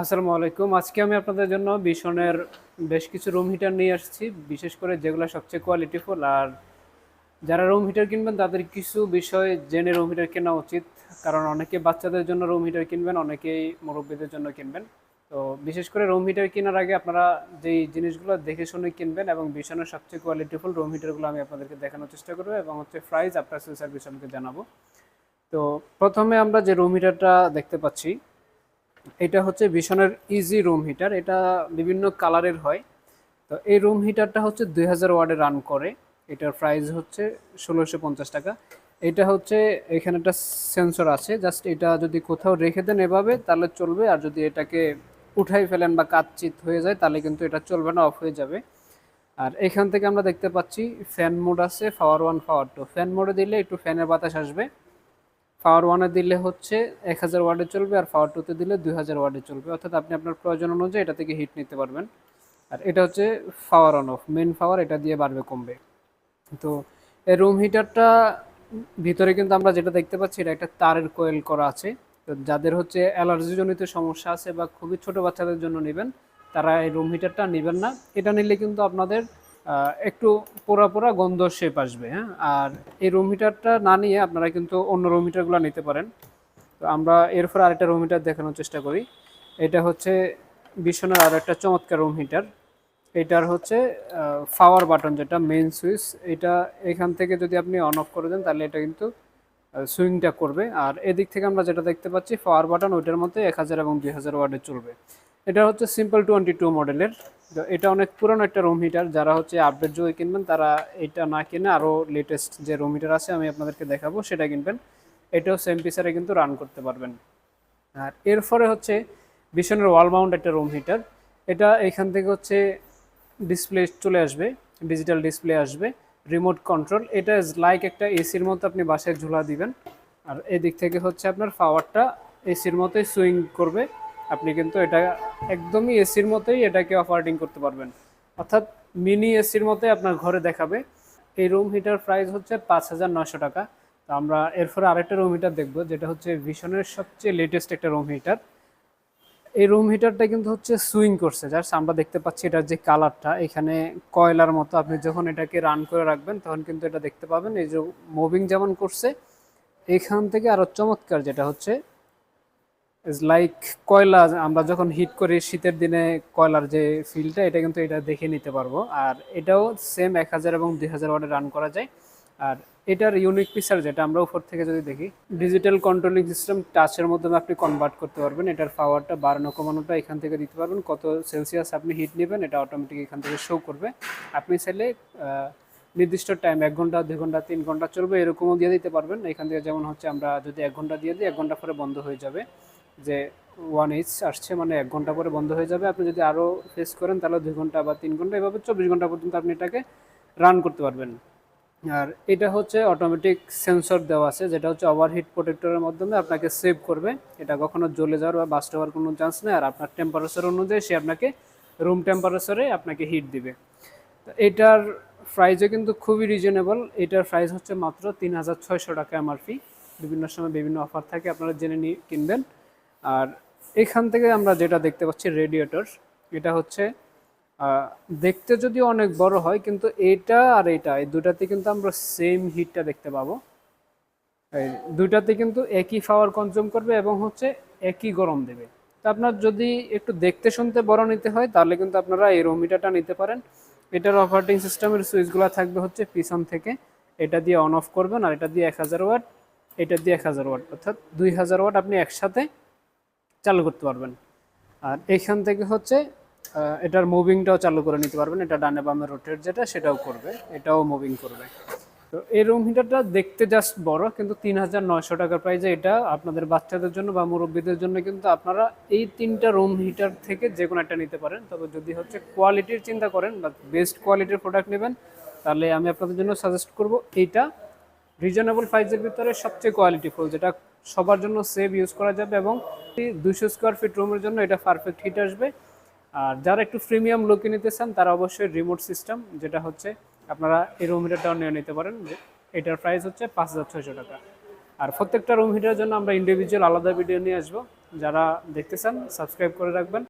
আসসালামু আলাইকুম। আজকে আমি আপনাদের জন্য বিশনের বেশ কিছু রুম হিটার নিয়ে আসছি। বিশেষ করে যেগুলো সবচেয়ে কোয়ালিটিফুল আর যারা রুম হিটার কিনবেন, তাদের কিছু বিষয় জেনে রুম হিটার কেনা উচিত। কারণ অনেকে বাচ্চাদের জন্য রুম হিটার কিনবেন, অনেকেই মুরব্বীদের জন্য কিনবেন। তো বিশেষ করে রুম হিটার কেনার আগে আপনারা যেই জিনিসগুলো দেখে শুনে কিনবেন এবং বিশনের সবচেয়ে কোয়ালিটিফুল রুম হিটারগুলো আমি আপনাদেরকে দেখানোর চেষ্টা করব এবং হচ্ছে প্রাইস আপনার সেল সার্ভিস আমাকে জানাব। তো প্রথমে আমরা যে রুম হিটারটা দেখতে পাচ্ছি এটা হচ্ছে ভীষণের ইজি রুম হিটার এটা বিভিন্ন কালারের হয়। তো এই রুম হিটারটা হচ্ছে দুই হাজার ওয়ার্ডে রান করে, এটার প্রাইস হচ্ছে ষোলোশো পঞ্চাশ টাকা। এটা হচ্ছে এখানে একটা সেন্সর আছে জাস্ট এটা যদি কোথাও রেখে দেন এভাবে, তাহলে চলবে। আর যদি এটাকে উঠাই ফেলেন বা কাচ্চিত হয়ে যায়, তাহলে কিন্তু এটা চলবে না অফ হয়ে যাবে। আর এখান থেকে আমরা দেখতে পাচ্ছি ফ্যান মোড আছে power one power two fan মোডে দিলে একটু ফ্যানের বাতাস আসবে। পাওয়ার ওয়ানে দিলে হচ্ছে এক হাজার ওয়ার্ডে চলবে আর পাওয়ার টুতে দিলে দুই হাজার ওয়ার্ডে চলবে। অর্থাৎ আপনি আপনার প্রয়োজন অনুযায়ী এটা থেকে হিট নিতে পারবেন। আর এটা হচ্ছে power on off main power এটা দিয়ে বাড়বে, কমবে। তো এই রুম হিটারটা ভিতরে কিন্তু আমরা যেটা দেখতে পাচ্ছি, এটা একটা তারের কোয়েল করা আছে। তো যাদের হচ্ছে অ্যালার্জিজনিত সমস্যা আছে বা খুবই ছোট বাচ্চাদের জন্য নেবেন, তারা এই রুম হিটারটা নেবেন না। এটা নিলে কিন্তু আপনাদের একটু পোড়া পোড়া গন্ধ শেপ আসবে হ্যাঁ? আর এই রুম হিটারটা না নিয়ে আপনারা কিন্তু অন্য রুম হিটারগুলো নিতে পারেন। তো আমরা এরপর আরেকটা রুম হিটার দেখানোর চেষ্টা করি। এটা হচ্ছে বিছানার আর একটা চমৎকার রুম হিটার এটার হচ্ছে পাওয়ার বাটন যেটা মেন সুইচ এটা এখান থেকে যদি আপনি অন অফ করে দেন, তাহলে এটা কিন্তু সুইংটা করবে। আর এদিক থেকে আমরা যেটা দেখতে পাচ্ছি পাওয়ার বাটন ওইটার মধ্যে এক হাজার এবং দুই হাজার ওয়ার্ডে চলবে। এটা হচ্ছে সিম্পল টোয়েন্টি টু মডেলের এটা অনেক পুরনো একটা রুম হিটার যারা হচ্ছে আপডেট যুগে কিনবেন, তারা এটা না কিনে আরও লেটেস্ট যে রুম হিটার আছে, আমি আপনাদেরকে দেখাবো, সেটা কিনবেন। এটাও সেম পিসারে কিন্তু রান করতে পারবেন। আর এরপরে হচ্ছে ভীষণের ওয়াল মাউন্ট একটা রুম হিটার এটা এখান থেকে হচ্ছে ডিসপ্লে চলে আসবে ডিজিটাল ডিসপ্লে আসবে। রিমোট কন্ট্রোল এটা ইজ লাইক একটা এসির মতো আপনি বাসায় ঝুলা দিবেন। আর এদিক থেকে হচ্ছে আপনার পাওয়ারটা এসির মতোই সুইং করবে। আপনি কিন্তু এটা একদমই এসির মতোই এটাকে অপারেটিং করতে পারবেন। অর্থাৎ মিনি এসির মতোই আপনার ঘরে দেখাবে। এই রুম হিটার প্রাইস হচ্ছে পাঁচ হাজার নশো টাকা। তো আমরা এরপরে আরেকটা রুম হিটার দেখব, যেটা হচ্ছে ভীষণের সবচেয়ে লেটেস্ট একটা রুম হিটার এই রুম হিটারটা কিন্তু হচ্ছে সুইং করছে। জাস্ট আমরা দেখতে পাচ্ছি এটার যে কালারটা এখানে কয়লার মতো। আপনি যখন এটাকে রান করে রাখবেন, তখন কিন্তু এটা দেখতে পাবেন, এই যে মুভিং যেমন করছে, এখান থেকে আরও চমৎকার যেটা হচ্ছে ইজ লাইক কয়লা, আমরা যখন হিট করি, শীতের দিনে কয়লার যে ফিলটা এটা কিন্তু এটা দেখে নিতে পারব। আর এটাও সেম এক হাজার এবং দুই হাজার ওয়ার্ডে রান করা যায়। আর এটার ইউনিক ফিচার যেটা আমরা উপর থেকে যদি দেখি ডিজিটাল কন্ট্রোলিং সিস্টেম টাচের মাধ্যমে আপনি কনভার্ট করতে পারবেন। এটার পাওয়ারটা বাড়ানো, কমানোটা এখান থেকে দিতে পারবেন। কত সেলসিয়াস আপনি হিট নেবেন, এটা অটোমেটিক এখান থেকে শো করবে। আপনি চাইলে নির্দিষ্ট টাইম এক ঘণ্টা, দুই ঘণ্টা, তিন ঘণ্টা চলবে, এরকমও দিয়ে দিতে পারবেন। এখান থেকে যেমন হচ্ছে আমরা যদি এক ঘণ্টা দিয়ে দিই, এক ঘণ্টা পরে বন্ধ হয়ে যাবে। যে ওয়ান এইচ আসছে মানে এক ঘণ্টা পরে বন্ধ হয়ে যাবে। আপনি যদি আরও ফেস করেন, তাহলে দুই ঘণ্টা বা তিন ঘণ্টা, এভাবে চব্বিশ ঘণ্টা পর্যন্ত আপনি এটাকে রান করতে পারবেন। আর এটা হচ্ছে অটোমেটিক সেন্সর দেওয়া আছে, যেটা হচ্ছে ওভারহিট প্রোটেক্টরের মাধ্যমে আপনাকে সেভ করবে। এটা কখনো জ্বলে যাওয়ার বা বাস্ট হওয়ার কোনো চান্স নেই, আর আপনার টেম্পারেচার অনুযায়ী সে আপনাকে রুম টেম্পারেচারে আপনাকে হিট দিবে। এটার প্রাইসও কিন্তু খুবই রিজনেবল এটার প্রাইস হচ্ছে মাত্র তিন হাজার ছয়শো টাকা এমআরপি বিভিন্ন সময় বিভিন্ন অফার থাকে, আপনারা জেনে নিয়ে কিনবেন। আর এখান থেকে আমরা যেটা দেখতে পাচ্ছি রেডিয়েটর এটা হচ্ছে দেখতে যদি অনেক বড় হয়, কিন্তু এটা আর এটা, এই দুটাতে কিন্তু আমরা সেম হিটটা দেখতে পাবো। এই দুইটাতে কিন্তু একই পাওয়ার কনজিউম করবে এবং হচ্ছে একই গরম দেবে। তো আপনার যদি একটু দেখতে শুনতে বড় নিতে হয়, তাহলে কিন্তু আপনারা এই রুম হিটারটা নিতে পারেন। এটার অপারেটিং সিস্টেমের সুইচগুলো থাকবে হচ্ছে পিছন থেকে। এটা দিয়ে অন অফ করবেন আর এটা দিয়ে এক হাজার ওয়াট এটা দিয়ে এক হাজার ওয়াট অর্থাৎ দুই হাজার ওয়াট আপনি একসাথে চালু করতে পারবেন। আর এখান থেকে হচ্ছে এটার মুভিংটাও চালু করে নিতে পারবেন। এটা ডানে বামে রোটেট যেটা, সেটাও করবে। এটাও মুভিং করবে। তো এই রুম হিটারটা দেখতে জাস্ট বড়, কিন্তু তিন হাজার নয়শো টাকার প্রাইজে এটা আপনাদের বাচ্চাদের জন্য বা মুরব্বীদের জন্য কিন্তু আপনারা এই তিনটা রুম হিটার থেকে যে কোনো একটা নিতে পারেন। তবে যদি হচ্ছে কোয়ালিটির চিন্তা করেন বা বেস্ট কোয়ালিটির প্রোডাক্ট নেবেন, তাহলে আমি আপনাদের জন্য সাজেস্ট করব এইটা। রিজনেবল প্রাইসের ভিতরে সবচেয়ে কোয়ালিটিফুল যেটা সবার জন্য সেভ ইউজ করা যাবে এবং দুশো স্কোয়ার ফিট রুমের জন্য এটা পারফেক্ট হিট আসবে। আর যারা একটু প্রিমিয়াম লুকে নিতে চান, তারা অবশ্যই রিমোট সিস্টেম যেটা হচ্ছে আপনারা এই রুম হিটারটাও নিয়ে নিতে পারেন। এটার প্রাইস হচ্ছে পাঁচ হাজার ছয়শো টাকা। আর প্রত্যেকটা রুম হিটারের জন্য আমরা ইন্ডিভিজুয়াল আলাদা ভিডিও নিয়ে আসব। যারা দেখতে চান সাবস্ক্রাইব করে রাখবেন।